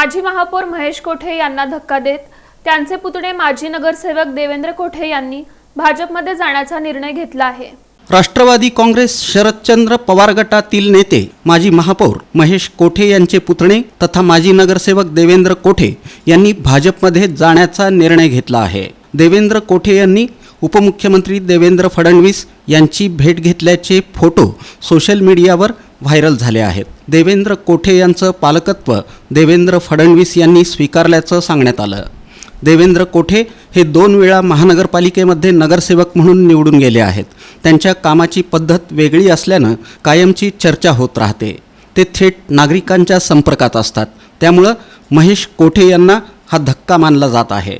माजी महापौर महेश कोठे यांना धक्का देत त्यांचे पुतणे माजी नगरसेवक देवेंद्र कोठे यांनी भाजपमध्ये जाण्याचा निर्णय घेतला आहे. राष्ट्रवादी काँग्रेस शरदचंद्र पवार गटातील नेते माजी महापौर महेश कोठे यांचे पुतणे तथा माजी नगरसेवक देवेंद्र कोठे यांनी भाजपमध्ये जाण्याचा निर्णय घेतला आहे. देवेंद्र कोठे यांनी उपमुख्यमंत्री देवेंद्र फडणवीस यांची भेट घेतल्याचे फोटो सोशल मीडियावर व्हायरल झाले आहेत. देवेंद्र कोठे यांचं पालकत्व देवेंद्र फडणवीस यांनी स्वीकारल्याचं सांगण्यात आलं. देवेंद्र कोठे हे दोन वेळा महानगरपालिकेमध्ये नगरसेवक म्हणून निवडून गेले आहेत. त्यांच्या कामाची पद्धत वेगळी असल्यानं कायमची चर्चा होत राहते. ते थेट नागरिकांच्या संपर्कात असतात. त्यामुळं महेश कोठे यांना हा धक्का मानला जात आहे.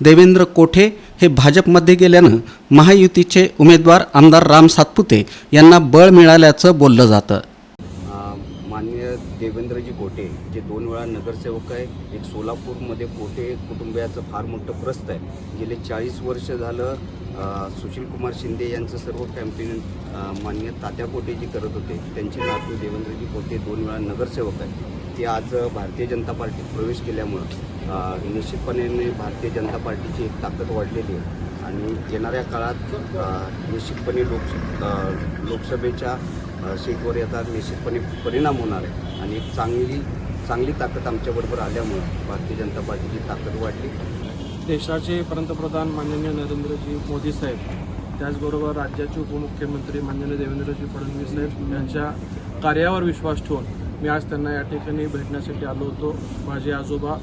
देवेंद्र कोठे हे भाजपमध्ये गेल्यानं महायुतीचे उमेदवार आमदार राम सातपुते यांना बळ मिळाल्याचं बोललं जातं. देवेंद्रजी कोटे जे दोन वेळा नगरसेवक आहे एक सोलापूरमध्ये कोटे कुटुंबियाचं फार मोठं प्रस्त आहे. गेले चाळीस वर्ष झालं सुशीलकुमार शिंदे यांचं सर्व कॅम्पेन मान्य तात्या कोटे जी करत होते. त्यांचे नातू देवेंद्रजी कोटे दोन वेळा नगरसेवक आहे ते आज भारतीय जनता पार्टीत प्रवेश केल्यामुळं निश्चितपणे भारतीय जनता पार्टीची एक ताकद वाढलेली आहे. आणि येणाऱ्या काळात निश्चितपणे लोक लोकसभेच्या सीटवर याचा निश्चितपणे परिणाम होणार आहे. आणि एक चांगली चांगली ताकद आमच्याबरोबर आल्यामुळं भारतीय जनता पार्टीची ताकद वाढली. देशाचे पंतप्रधान माननीय नरेंद्रजी मोदी साहेब त्याचबरोबर राज्याचे उपमुख्यमंत्री माननीय देवेंद्रजी फडणवीस साहेब यांच्या कार्यावर विश्वास ठेवून मी आज त्यांना या ठिकाणी भेटण्यासाठी आलो होतो. माझे आजोबा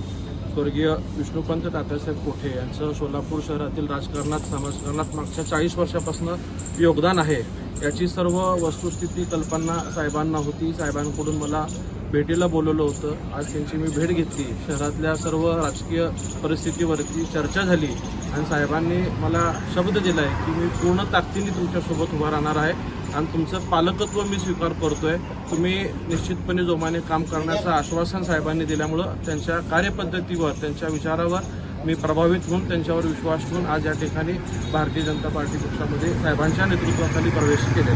स्वर्गीय विष्णुपंत तात्यासाहेब कोठे यांचं सोलापूर शहरातील राजकारणात समाजकारणात मागच्या चाळीस वर्षापासून योगदान आहे. याची सर्व वस्तुस्थिती कल्पना साहेबांना होती. साहेबांकडून मला भेटीला बोलवलं होतं. आज त्यांची मी भेट घेतली. शहरातल्या सर्व राजकीय परिस्थितीवरती चर्चा झाली आणि साहेबांनी मला शब्द दिला आहे की मी पूर्ण ताकदीने तुमच्यासोबत उभा राहणार आहे आणि तुमचं पालकत्व मी स्वीकार करतो आहे तुम्ही निश्चितपणे जोमाने काम करण्याचं आश्वासन साहेबांनी दिल्यामुळं त्यांच्या कार्यपद्धतीवर त्यांच्या विचारावर मी प्रभावित होऊन त्यांच्यावर विश्वास ठेवून आज या ठिकाणी भारतीय जनता पार्टी पक्षामध्ये साहेबांच्या नेतृत्वाखाली प्रवेश केलेला